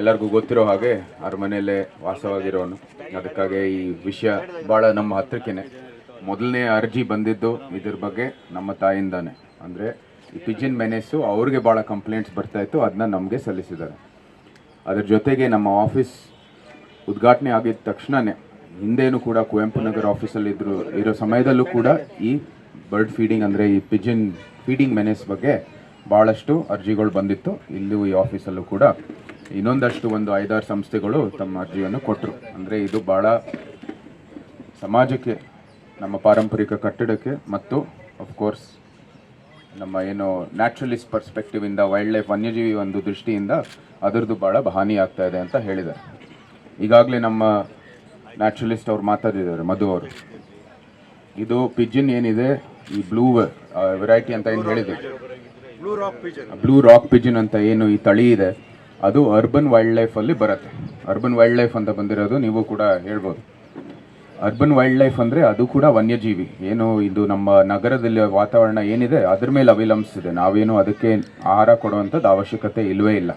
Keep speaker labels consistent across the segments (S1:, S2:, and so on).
S1: ಎಲ್ಲರಿಗೂ ಗೊತ್ತಿರೋ ಹಾಗೆ ಅರಮನೆಯಲ್ಲೇ ವಾಸವಾಗಿರೋನು. ಅದಕ್ಕಾಗಿ ಈ ವಿಷಯ ಭಾಳ ನಮ್ಮ ಹತ್ತಿರಕ್ಕೇನೆ ಮೊದಲನೇ ಅರ್ಜಿ ಬಂದಿದ್ದು ಇದ್ರ ಬಗ್ಗೆ ನಮ್ಮ ತಾಯಿಂದಾನೆ. ಅಂದರೆ ಈ ಪಿಜಿನ್ ಮೆನೆಸ್ಸು ಅವ್ರಿಗೆ ಭಾಳ ಕಂಪ್ಲೇಂಟ್ಸ್ ಬರ್ತಾ ಇತ್ತು ಅದನ್ನ ನಮಗೆ ಸಲ್ಲಿಸಿದ್ದಾರೆ. ಅದ್ರ ಜೊತೆಗೆ ನಮ್ಮ ಆಫೀಸ್ ಉದ್ಘಾಟನೆ ಆಗಿದ ತಕ್ಷಣನೇ ಹಿಂದೇನು ಕೂಡ ಕುವೆಂಪು ನಗರ ಆಫೀಸಲ್ಲಿ ಇದ್ರು, ಇರೋ ಸಮಯದಲ್ಲೂ ಕೂಡ ಈ ಬರ್ಡ್ ಫೀಡಿಂಗ್ ಅಂದರೆ ಈ ಪಿಜಿನ್ ಫೀಡಿಂಗ್ ಮೆನೆಸ್ ಬಗ್ಗೆ ಭಾಳಷ್ಟು ಅರ್ಜಿಗಳು ಬಂದಿತ್ತು. ಇಲ್ಲೂ ಈ ಆಫೀಸಲ್ಲೂ ಕೂಡ. ಇನ್ನೊಂದಷ್ಟು ಒಂದು ಐದಾರು ಸಂಸ್ಥೆಗಳು ತಮ್ಮ ಅರ್ಜಿಯನ್ನು ಕೊಟ್ಟರು. ಅಂದರೆ ಇದು ಭಾಳ ಸಮಾಜಕ್ಕೆ ನಮ್ಮ ಪಾರಂಪರಿಕ ಕಟ್ಟಡಕ್ಕೆ ಮತ್ತು ಅಫ್ಕೋರ್ಸ್ ನಮ್ಮ ಏನು ನ್ಯಾಚುರಲಿಸ್ಟ್ ಪರ್ಸ್ಪೆಕ್ಟಿವ್ ಇಂದ ವೈಲ್ಡ್ ಲೈಫ್ ವನ್ಯಜೀವಿ ಒಂದು ದೃಷ್ಟಿಯಿಂದ ಅದರದ್ದು ಭಾಳ ಹಾನಿ ಆಗ್ತಾ ಇದೆ ಅಂತ ಹೇಳಿದ್ದಾರೆ. ಈಗಾಗಲೇ ನಮ್ಮ ನ್ಯಾಚುರಲಿಸ್ಟ್ ಅವ್ರು ಮಾತಾಡಿದ್ದಾರೆ ಮಧು ಅವರು. ಇದು ಪಿಜಿನ್ ಏನಿದೆ ಈ ಬ್ಲೂ ವೆರೈಟಿ ಅಂತ ಏನು ಹೇಳಿದೆ ಬ್ಲೂ ರಾಕ್ ಪಿಜಿನ್ ಅಂತ ಏನು ಈ ತಳಿ ಇದೆ ಅದು ಅರ್ಬನ್ ವೈಲ್ಡ್ ಲೈಫಲ್ಲಿ ಬರುತ್ತೆ. ಅರ್ಬನ್ ವೈಲ್ಡ್ ಲೈಫ್ ಅಂತ ಬಂದಿರೋದು ನೀವು ಕೂಡ ಹೇಳ್ಬೋದು. ಅರ್ಬನ್ ವೈಲ್ಡ್ ಲೈಫ್ ಅಂದರೆ ಅದು ಕೂಡ ವನ್ಯಜೀವಿ. ಏನು ಇದು ನಮ್ಮ ನಗರದಲ್ಲಿ ವಾತಾವರಣ ಏನಿದೆ ಅದ್ರ ಮೇಲೆ ಅವಲಂಬಿಸಿದೆ. ನಾವೇನು ಅದಕ್ಕೆ ಆಹಾರ ಕೊಡುವಂಥದ್ದು ಅವಶ್ಯಕತೆ ಇಲ್ಲವೇ ಇಲ್ಲ.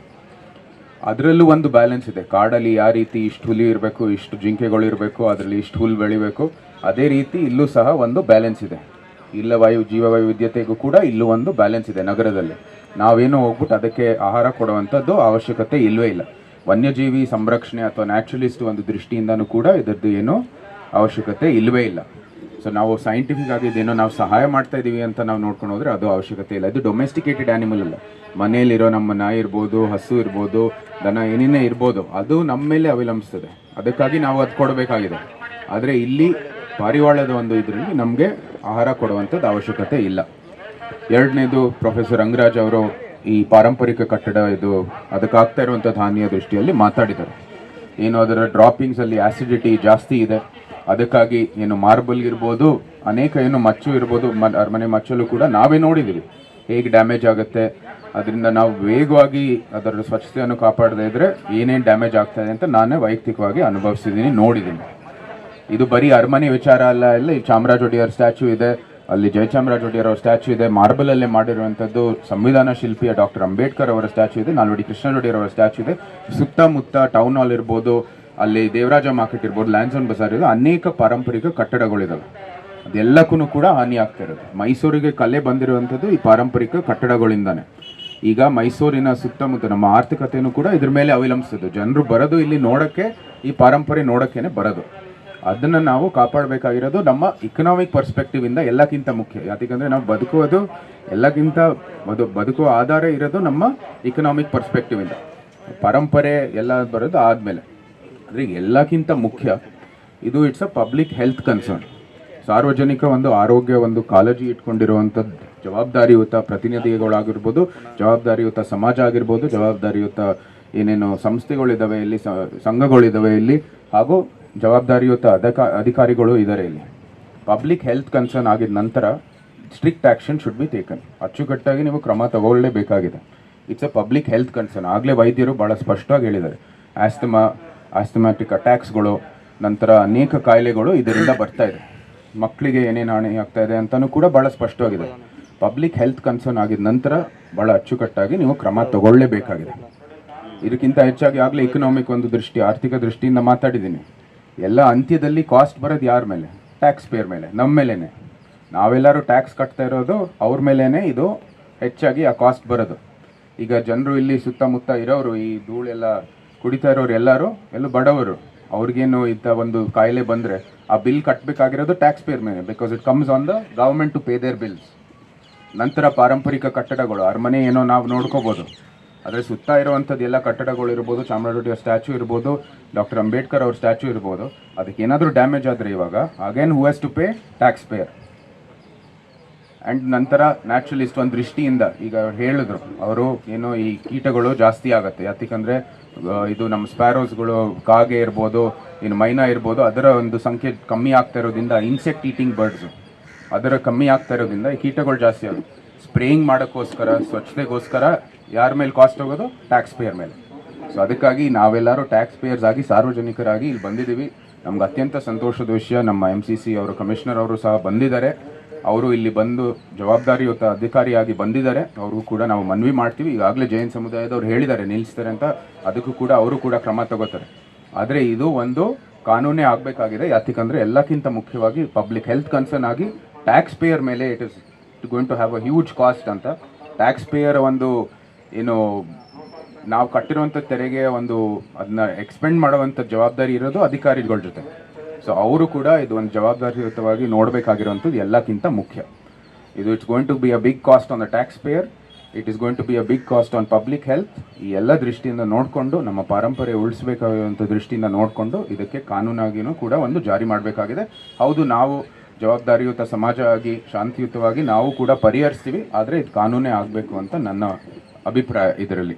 S1: ಅದರಲ್ಲೂ ಒಂದು ಬ್ಯಾಲೆನ್ಸ್ ಇದೆ. ಕಾಡಲ್ಲಿ ಯಾವ ರೀತಿ ಇಷ್ಟು ಹುಲಿ ಇರಬೇಕು, ಇಷ್ಟು ಜಿಂಕೆಗಳು ಇರಬೇಕು, ಅದರಲ್ಲಿ ಇಷ್ಟು ಹುಲ್ ಬೆಳಿಬೇಕು, ಅದೇ ರೀತಿ ಇಲ್ಲೂ ಸಹ ಒಂದು ಬ್ಯಾಲೆನ್ಸ್ ಇದೆ. ಇಲ್ಲ ವಾಯು ಜೀವ ವೈವಿಧ್ಯತೆಗೂ ಕೂಡ ಇಲ್ಲೂ ಒಂದು ಬ್ಯಾಲೆನ್ಸ್ ಇದೆ ನಗರದಲ್ಲಿ. ನಾವೇನೋ ಹೋಗ್ಬಿಟ್ಟು ಅದಕ್ಕೆ ಆಹಾರ ಕೊಡುವಂಥದ್ದು ಅವಶ್ಯಕತೆ ಇಲ್ಲವೇ ಇಲ್ಲ. ವನ್ಯಜೀವಿ ಸಂರಕ್ಷಣೆ ಅಥವಾ ನ್ಯಾಚುರಲಿಸ್ಟ್ ಒಂದು ದೃಷ್ಟಿಯಿಂದನೂ ಕೂಡ ಇದರದ್ದು ಏನು ಅವಶ್ಯಕತೆ ಇಲ್ಲವೇ ಇಲ್ಲ. ಸೊ ನಾವು ಸೈಂಟಿಫಿಕ್ ಆಗಿ ಇದೇನೋ ನಾವು ಸಹಾಯ ಮಾಡ್ತಾ ಇದ್ದೀವಿ ಅಂತ ನಾವು ನೋಡ್ಕೊಂಡು ಹೋದರೆ ಅದು ಅವಶ್ಯಕತೆ ಇಲ್ಲ. ಇದು ಡೊಮೆಸ್ಟಿಕೇಟೆಡ್ ಆ್ಯನಿಮಲ್ ಅಲ್ಲ. ಮನೆಯಲ್ಲಿರೋ ನಮ್ಮ ನಾಯಿ ಇರ್ಬೋದು, ಹಸು ಇರ್ಬೋದು, ದನ ಏನೇನೇ ಇರ್ಬೋದು, ಅದು ನಮ್ಮ ಮೇಲೆ ಅವಲಂಬಿಸ್ತದೆ. ಅದಕ್ಕಾಗಿ ನಾವು ಅದು ಕೊಡಬೇಕಾಗಿದೆ. ಆದರೆ ಇಲ್ಲಿ ಪಾರಿವಾಳದ ಒಂದು ಇದರಲ್ಲಿ ನಮಗೆ ಆಹಾರ ಕೊಡುವಂಥದ್ದು ಅವಶ್ಯಕತೆ ಇಲ್ಲ. ಎರಡನೇದು ಪ್ರೊಫೆಸರ್ ರಂಗರಾಜ್ ಅವರು ಈ ಪಾರಂಪರಿಕ ಕಟ್ಟಡ ಇದು ಅದಕ್ಕಾಗ್ತಾ ಇರುವಂಥ ಹಾನಿಯ ದೃಷ್ಟಿಯಲ್ಲಿ ಮಾತಾಡಿದರು. ಏನು ಅದರ ಡ್ರಾಪಿಂಗ್ಸಲ್ಲಿ ಆ್ಯಸಿಡಿಟಿ ಜಾಸ್ತಿ ಇದೆ. ಅದಕ್ಕಾಗಿ ಏನು ಮಾರ್ಬಲ್ ಇರ್ಬೋದು, ಅನೇಕ ಏನು ಮಚ್ಚು ಇರ್ಬೋದು, ಮ- ಅರಮನೆ ಮಚ್ಚಲು ಕೂಡ ನಾವೇ ನೋಡಿದ್ದೀವಿ. ಹೇಗೆ ಡ್ಯಾಮೇಜ್ ಆಗುತ್ತೆ, ಅದರಿಂದ ನಾವು ವೇಗವಾಗಿ ಅದರ ಸ್ವಚ್ಛತೆಯನ್ನು ಕಾಪಾಡದೇ ಇದ್ದರೆ ಏನೇನು ಡ್ಯಾಮೇಜ್ ಆಗ್ತಾ ಅಂತ ನಾನೇ ವೈಯಕ್ತಿಕವಾಗಿ ಅನುಭವಿಸಿದ್ದೀನಿ, ನೋಡಿದ್ದೀನಿ. ಇದು ಬರೀ ಅರಮನೆ ವಿಚಾರ ಅಲ್ಲ, ಇಲ್ಲಿ ಚಾಮರಾಜ ಒಡೆಯರ್ ಸ್ಟ್ಯಾಚ್ಯೂ ಇದೆ. ಅಲ್ಲಿ ಜಯಚಾಮರಾಜ ಒಡೆಯರ್ ಅವರ ಸ್ಟ್ಯಾಚ್ಯೂ ಇದೆ. ಮಾರ್ಬಲ್ ಅಲ್ಲೇ ಮಾಡಿರುವಂಥದ್ದು ಸಂವಿಧಾನ ಶಿಲ್ಪಿಯ ಡಾಕ್ಟರ್ ಅಂಬೇಡ್ಕರ್ ಅವರ ಸ್ಟ್ಯಾಚ್ಯೂ ಇದೆ. ನಾಲ್ವಡಿ ಅವರ ಸ್ಟ್ಯಾಚ್ಯೂ ಇದೆ. ಸುತ್ತಮುತ್ತ ಟೌನ್ ಹಾಲ್ ಇರ್ಬೋದು, ಅಲ್ಲಿ ದೇವರಾಜ ಮಾರ್ಕೆಟ್ ಇರ್ಬೋದು ಲ್ಯಾನ್ಸನ್ ಬಜಾರ್ ಇದೆ ಅನೇಕ ಪಾರಂಪರಿಕ ಕಟ್ಟಡಗಳಿದಾವೆ. ಅದೆಲ್ಲಕ್ಕೂ ಕೂಡ ಹಾನಿ ಆಗ್ತಾ ಇರೋದು. ಮೈಸೂರಿಗೆ ಕಲೆ ಬಂದಿರುವಂಥದ್ದು ಈ ಪಾರಂಪರಿಕ ಕಟ್ಟಡಗಳಿಂದಾನೆ. ಈಗ ಮೈಸೂರಿನ ಸುತ್ತಮುತ್ತ ನಮ್ಮ ಆರ್ಥಿಕತೆಯೂ ಕೂಡ ಇದ್ರ ಮೇಲೆ ಅವಲಂಬಿಸೋದು ಜನರು ಬರೋದು ಇಲ್ಲಿ ನೋಡೋಕ್ಕೆ, ಈ ಪಾರಂಪರೆ ನೋಡೋಕ್ಕೇನೆ ಬರೋದು. ಅದನ್ನು ನಾವು ಕಾಪಾಡಬೇಕಾಗಿರೋದು ನಮ್ಮ ಇಕನಾಮಿಕ್ ಪರ್ಸ್ಪೆಕ್ಟಿವ್ ಇಂದ ಎಲ್ಲಕ್ಕಿಂತ ಮುಖ್ಯ. ಯಾಕಂದರೆ ನಾವು ಬದುಕುವುದು, ಎಲ್ಲಕ್ಕಿಂತ ಅದು ಬದುಕುವ ಆಧಾರ ಇರೋದು ನಮ್ಮ ಇಕನಾಮಿಕ್ ಪರ್ಸ್ಪೆಕ್ಟಿವ್ ಇಂದ. ಪರಂಪರೆ ಎಲ್ಲ ಬರೋದು ಆದಮೇಲೆ. ಅಂದರೆ ಎಲ್ಲಕ್ಕಿಂತ ಮುಖ್ಯ, ಇದು it's a public health concern ಸಾರ್ವಜನಿಕ ಒಂದು ಆರೋಗ್ಯ, ಒಂದು ಕಾಳಜಿ ಇಟ್ಕೊಂಡಿರುವಂಥದ್ದು ಜವಾಬ್ದಾರಿಯುತ ಪ್ರತಿನಿಧಿಗಳಾಗಿರ್ಬೋದು, ಜವಾಬ್ದಾರಿಯುತ ಸಮಾಜ ಆಗಿರ್ಬೋದು, ಜವಾಬ್ದಾರಿಯುತ ಏನೇನು ಸಂಸ್ಥೆಗಳಿದ್ದಾವೆ ಇಲ್ಲಿ ಸಂಘಗಳಿದ್ದಾವೆ ಇಲ್ಲಿ. ಹಾಗೂ ಜವಾಬ್ದಾರಿಯುತ ಅಧಿಕ ಅಧಿಕಾರಿಗಳು ಇದ್ದಾರೆ ಇಲ್ಲಿ. ಪಬ್ಲಿಕ್ ಹೆಲ್ತ್ ಕನ್ಸರ್ನ್ ಆಗಿದ ನಂತರ strict action should be taken ಅಚ್ಚುಕಟ್ಟಾಗಿ ನೀವು ಕ್ರಮ ತಗೊಳ್ಳಲೇಬೇಕಾಗಿದೆ it's a public health concern ಆಗಲೇ ವೈದ್ಯರು ಭಾಳ ಸ್ಪಷ್ಟವಾಗಿ ಹೇಳಿದ್ದಾರೆ. ಆಸ್ತಮಾ ಆಸ್ತಮ್ಯಾಟಿಕ್ ಅಟ್ಯಾಕ್ಸ್ಗಳು ನಂತರ ಅನೇಕ ಕಾಯಿಲೆಗಳು ಇದರಿಂದ ಬರ್ತಾ ಇದೆ. ಮಕ್ಕಳಿಗೆ ಏನೇನು ಹಾನಿ ಆಗ್ತಾ ಇದೆ ಅಂತಲೂ ಕೂಡ ಭಾಳ ಸ್ಪಷ್ಟವಾಗಿದೆ. ಪಬ್ಲಿಕ್ ಹೆಲ್ತ್ ಕನ್ಸರ್ನ್ ಆಗಿದ ನಂತರ ಭಾಳ ಅಚ್ಚುಕಟ್ಟಾಗಿ ನೀವು ಕ್ರಮ ತಗೊಳ್ಳೇಬೇಕಾಗಿದೆ. ಇದಕ್ಕಿಂತ ಹೆಚ್ಚಾಗಿ ಆಗಲೇ ಇಕನಾಮಿಕ್ ಒಂದು ದೃಷ್ಟಿ, ಆರ್ಥಿಕ ದೃಷ್ಟಿಯಿಂದ ಮಾತಾಡಿದ್ದೀನಿ. ಎಲ್ಲ ಅಂತ್ಯದಲ್ಲಿ ಕಾಸ್ಟ್ ಬರೋದು ಯಾರ ಮೇಲೆ? ಟ್ಯಾಕ್ಸ್ ಪೇರ್ ಮೇಲೆ ನಮ್ಮ ಮೇಲೇ ನಾವೆಲ್ಲರೂ ಟ್ಯಾಕ್ಸ್ ಕಟ್ತಾ ಇರೋದು ಅವ್ರ ಮೇಲೇ ಇದು ಹೆಚ್ಚಾಗಿ ಆ ಕಾಸ್ಟ್ ಬರೋದು. ಈಗ ಜನರು ಇಲ್ಲಿ ಸುತ್ತಮುತ್ತ ಇರೋರು ಈ ಧೂಳೆಲ್ಲ ಕುಡಿತಾ ಇರೋರು ಎಲ್ಲರೂ, ಎಲ್ಲ ಬಡವರು, ಅವ್ರಿಗೇನು ಇಂಥ ಒಂದು ಕಾಯಿಲೆ ಬಂದರೆ ಆ ಬಿಲ್ ಕಟ್ಟಬೇಕಾಗಿರೋದು ಟ್ಯಾಕ್ಸ್ ಪೇರ್ ಮೇಲೆ because it comes on the government to pay their bills ನಂತರ ಪಾರಂಪರಿಕ ಕಟ್ಟಡಗಳು, ಅರಮನೆ ಏನೋ ನಾವು ನೋಡ್ಕೋಬೋದು. ಅದರ ಸುತ್ತ ಇರುವಂಥದ್ದು ಎಲ್ಲ ಕಟ್ಟಡಗಳು ಇರ್ಬೋದು ಚಾಮರಾಜೊಡೆಯ ಸ್ಟ್ಯಾಚು ಇರ್ಬೋದು ಡಾಕ್ಟರ್ ಅಂಬೇಡ್ಕರ್ ಅವ್ರ ಸ್ಟ್ಯಾಚು ಇರ್ಬೋದು, ಅದಕ್ಕೆ ಏನಾದರೂ ಡ್ಯಾಮೇಜ್ ಆದರೆ ಇವಾಗ again who has to pay taxpayer and ನಂತರ ನ್ಯಾಚುರಲಿಸ್ಟ್ ಒಂದು ದೃಷ್ಟಿಯಿಂದ ಈಗ ಹೇಳಿದ್ರು, ಅವರು ಏನೋ ಈ ಕೀಟಗಳು ಜಾಸ್ತಿ ಆಗುತ್ತೆ ಯಾತಕ್ಕಂದರೆ ಇದು ನಮ್ಮ ಸ್ಪ್ಯಾರೋಸ್ಗಳು ಕಾಗೆ ಇರ್ಬೋದು, ಇನ್ನು ಮೈನಾ ಇರ್ಬೋದು, ಅದರ ಒಂದು ಸಂಖ್ಯೆ ಕಮ್ಮಿ ಆಗ್ತಾ ಇರೋದ್ರಿಂದ ಇನ್ಸೆಕ್ಟ್ ಈಟಿಂಗ್ ಬರ್ಡ್ಸು ಅದರ ಕಮ್ಮಿ ಆಗ್ತಾ ಇರೋದ್ರಿಂದ ಈ ಕೀಟಗಳು ಜಾಸ್ತಿ ಆಗುತ್ತೆ. ಸ್ಪ್ರೇಯಿಂಗ್ ಮಾಡೋಕ್ಕೋಸ್ಕರ, ಸ್ವಚ್ಛತೆಗೋಸ್ಕರ ಯಾರ ಮೇಲೆ ಕಾಸ್ಟ್ ಹೋಗೋದು? ಟ್ಯಾಕ್ಸ್ ಪೇಯರ್ ಮೇಲೆ. ಸೊ ಅದಕ್ಕಾಗಿ ನಾವೆಲ್ಲರೂ ಟ್ಯಾಕ್ಸ್ ಪೇಯರ್ಸ್ ಆಗಿ, ಸಾರ್ವಜನಿಕರಾಗಿ ಇಲ್ಲಿ ಬಂದಿದ್ದೀವಿ. ನಮ್ಗೆ ಅತ್ಯಂತ ಸಂತೋಷದ ವಿಷಯ, ನಮ್ಮ ಎಂ ಸಿ ಸಿ ಅವರು ಕಮಿಷನರ್ ಅವರು ಸಹ ಬಂದಿದ್ದಾರೆ. ಅವರು ಇಲ್ಲಿ ಬಂದು ಜವಾಬ್ದಾರಿಯುತ ಅಧಿಕಾರಿಯಾಗಿ ಬಂದಿದ್ದಾರೆ. ಅವ್ರಿಗೂ ಕೂಡ ನಾವು ಮನವಿ ಮಾಡ್ತೀವಿ. ಈಗಾಗಲೇ ಜೈನ್ ಸಮುದಾಯದವ್ರು ಹೇಳಿದ್ದಾರೆ, ನಿಲ್ಲಿಸ್ತಾರೆ ಅಂತ. ಅದಕ್ಕೂ ಕೂಡ ಅವರು ಕೂಡ ಕ್ರಮ ತಗೋತಾರೆ. ಆದರೆ ಇದು ಒಂದು ಕಾನೂನೇ ಆಗಬೇಕಾಗಿದೆ. ಯಾತಕ್ಕಂದರೆ ಎಲ್ಲಕ್ಕಿಂತ ಮುಖ್ಯವಾಗಿ ಪಬ್ಲಿಕ್ ಹೆಲ್ತ್ ಕನ್ಸರ್ನ್ ಆಗಿ ಟ್ಯಾಕ್ಸ್ ಪೇಯರ್ ಮೇಲೆ it is going to have a huge cost ಅಂತ. ಟ್ಯಾಕ್ಸ್ ಪೇಯರ್ ಒಂದು, ಏನು, ನಾವು ಕಟ್ಟಿರುವಂಥ ತೆರಿಗೆ ಒಂದು ಅದನ್ನ ಎಕ್ಸ್ಪೆಂಡ್ ಮಾಡುವಂಥ ಜವಾಬ್ದಾರಿ ಇರೋದು ಅಧಿಕಾರಿಗಳ ಜೊತೆ. ಸೊ ಅವರು ಕೂಡ ಇದು ಒಂದು ಜವಾಬ್ದಾರಿಯುತವಾಗಿ ನೋಡಬೇಕಾಗಿರುವಂಥದ್ದು ಎಲ್ಲಕ್ಕಿಂತ ಮುಖ್ಯ. ಇದು it's going to be a big cost on the taxpayer it is going to be a big cost on public health ಈ ಎಲ್ಲ ದೃಷ್ಟಿಯಿಂದ ನೋಡಿಕೊಂಡು, ನಮ್ಮ ಪರಂಪರೆ ಉಳಿಸಬೇಕಾಗಿರುವಂಥ ದೃಷ್ಟಿಯಿಂದ ನೋಡಿಕೊಂಡು, ಇದಕ್ಕೆ ಕಾನೂನಾಗಿಯೂ ಕೂಡ ಒಂದು ಜಾರಿ ಮಾಡಬೇಕಾಗಿದೆ. ಹೌದು, ನಾವು ಜವಾಬ್ದಾರಿಯುತ ಸಮಾಜ ಆಗಿ ಶಾಂತಿಯುತವಾಗಿ ನಾವು ಕೂಡ ಪರಿಹರಿಸ್ತೀವಿ. ಆದರೆ ಇದು ಕಾನೂನೇ ಆಗಬೇಕು ಅಂತ ನನ್ನ ಅಭಿಪ್ರಾಯ ಇದರಲ್ಲಿ.